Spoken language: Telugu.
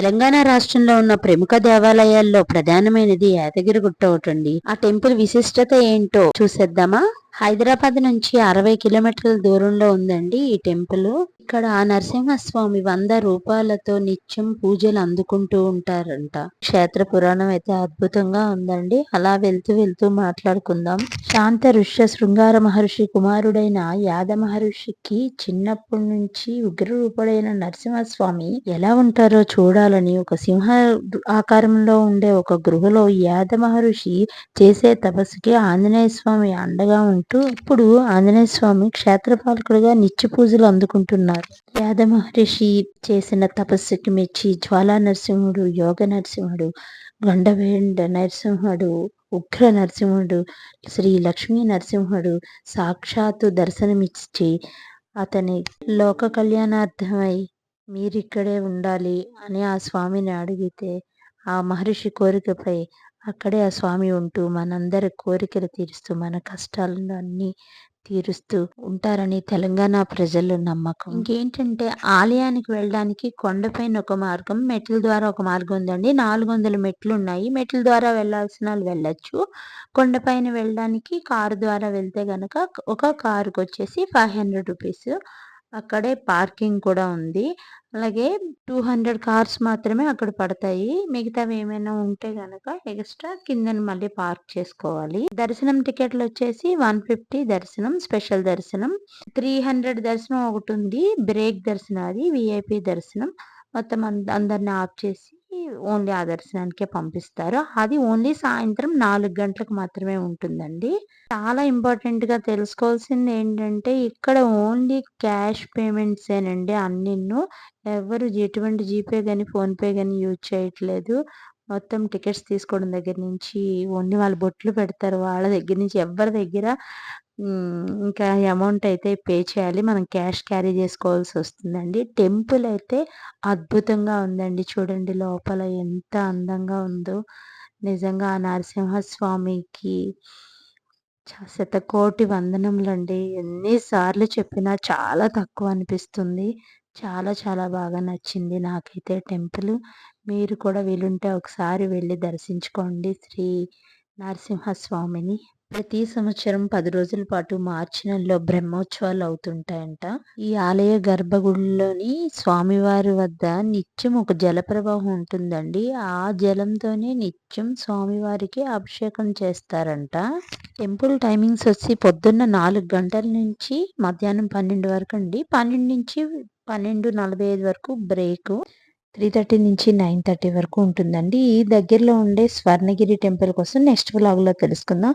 తెలంగాణ రాష్ట్రంలో ఉన్న ప్రముఖ దేవాలయాల్లో ప్రధానమైనది యాదగిరిగుట్ట ఒకటండి. ఆ టెంపుల్ విశిష్టత ఏంటో చూసేద్దామా? హైదరాబాద్ నుంచి అరవై కిలోమీటర్ల దూరంలో ఉందండి ఈ టెంపుల్. ఇక్కడ నరసింహస్వామి వంద రూపాయలతో నిత్యం పూజలు అందుకుంటూ ఉంటారంట. క్షేత్ర పురాణం అయితే అద్భుతంగా ఉందండి. అలా వెళ్తూ వెళ్తూ మాట్లాడుకుందాం. శాంత ఋష్య శృంగార మహర్షి కుమారుడైన యాద మహర్షికి చిన్నప్పటి నుంచి ఉగ్రరూపుడైన నరసింహస్వామి ఎలా ఉంటారో చూడాలని ఒక సింహ ఆకారంలో ఉండే ఒక గృహలో యాద మహర్షి చేసే తపస్సుకి ఆంజనేయ స్వామి అండగా ఉంటూ ఇప్పుడు ఆంజనేయ స్వామి క్షేత్రపాలకుడిగా నిత్య పూజలు అందుకుంటున్నారు. యాద మహర్షి చేసిన తపస్సుకి మెచ్చి జ్వాలా నరసింహుడు యోగ నరసింహుడు గండవేండ నరసింహుడు ఉగ్ర నరసింహుడు శ్రీ లక్ష్మీ నరసింహుడు సాక్షాత్తు దర్శనమిచ్చి అతని లోక కళ్యాణార్థమై మీరిక్కడే ఉండాలి అని ఆ స్వామిని అడిగితే ఆ మహర్షి కోరికపై అక్కడే ఆ స్వామి ఉంటూ మనందరి కోరికలు తీరుస్తూ మన కష్టాలను అన్ని తీరుస్తూ ఉంటారని తెలంగాణ ప్రజలు నమ్మకం. ఇంకేంటంటే ఆలయానికి వెళ్ళడానికి కొండపైన ఒక మార్గం మెట్ల ద్వారా ఒక మార్గం ఉందండి. నాలుగు వందల మెట్లు ఉన్నాయి. మెట్ల ద్వారా వెళ్ళాల్సిన వాళ్ళు వెళ్ళొచ్చు. కొండపైన వెళ్ళడానికి కారు ద్వారా వెళ్తే గనక ఒక కారుకి వచ్చేసి ఫైవ్ హండ్రెడ్ రూపీస్ అక్కడే పార్కింగ్ కూడా ఉంది. అలాగే టూ హండ్రెడ్ కార్స్ మాత్రమే అక్కడ పడతాయి. మిగతావి ఏమైనా ఉంటే గనక ఎక్స్ట్రా కింద మళ్ళీ పార్క్ చేసుకోవాలి. దర్శనం టికెట్లు వచ్చేసి వన్ ఫిఫ్టీ దర్శనం స్పెషల్ దర్శనం. త్రీ హండ్రెడ్ దర్శనం ఒకటి ఉంది. బ్రేక్ దర్శనం అది విఐపి దర్శనం. మొత్తం అందరిని ఆఫ్ చేసి ఓన్లీ ఆ దర్శనానికే పంపిస్తారు. అది ఓన్లీ సాయంత్రం నాలుగు గంటలకు మాత్రమే ఉంటుందండి. చాలా ఇంపార్టెంట్గా తెలుసుకోవాల్సింది ఏంటంటే ఇక్కడ ఓన్లీ క్యాష్ పేమెంట్స్ ఏనండి అన్నిన్ను. ఎవరు ఎటువంటి జీపే కానీ ఫోన్పే కానీ యూజ్ చేయట్లేదు. మొత్తం టికెట్స్ తీసుకోవడం దగ్గర నుంచి ఓన్లీ వాళ్ళు బొట్లు పెడతారు. వాళ్ళ దగ్గర నుంచి ఎవరి దగ్గర ఇంకా అమౌంట్ అయితే పే చేయాలి. మనం క్యాష్ క్యారీ చేసుకోవాల్సి వస్తుందండి. టెంపుల్ అయితే అద్భుతంగా ఉందండి. చూడండి లోపల ఎంత అందంగా ఉందో. నిజంగా ఆ నరసింహస్వామికి శతకోటి వందనములండి. ఎన్నిసార్లు చెప్పినా చాలా తక్కువ అనిపిస్తుంది. చాలా చాలా బాగా నచ్చింది నాకైతే టెంపుల్. మీరు కూడా వీలుంటే ఒకసారి వెళ్ళి దర్శించుకోండి శ్రీ నరసింహస్వామిని. ప్రతి సంవత్సరం పది రోజుల పాటు మార్చి నెలలో బ్రహ్మోత్సవాలు అవుతుంటాయంట. ఈ ఆలయ గర్భగుడిలోని స్వామివారి వద్ద నిత్యం ఒక జలప్రవాహం ఉంటుందండి. ఆ జలంతోనే నిత్యం స్వామివారికి అభిషేకం చేస్తారంట. టెంపుల్ టైమింగ్స్ వచ్చి పొద్దున్న నాలుగు గంటల నుంచి మధ్యాహ్నం పన్నెండు వరకు అండి. పన్నెండు నుంచి పన్నెండు నలభై ఐదు వరకు బ్రేక్. త్రీ థర్టీ నుంచి నైన్ థర్టీ వరకు ఉంటుందండి. ఈ దగ్గరలో ఉండే స్వర్ణగిరి టెంపుల్ కోసం నెక్స్ట్ బ్లాగ్లో తెలుసుకుందాం.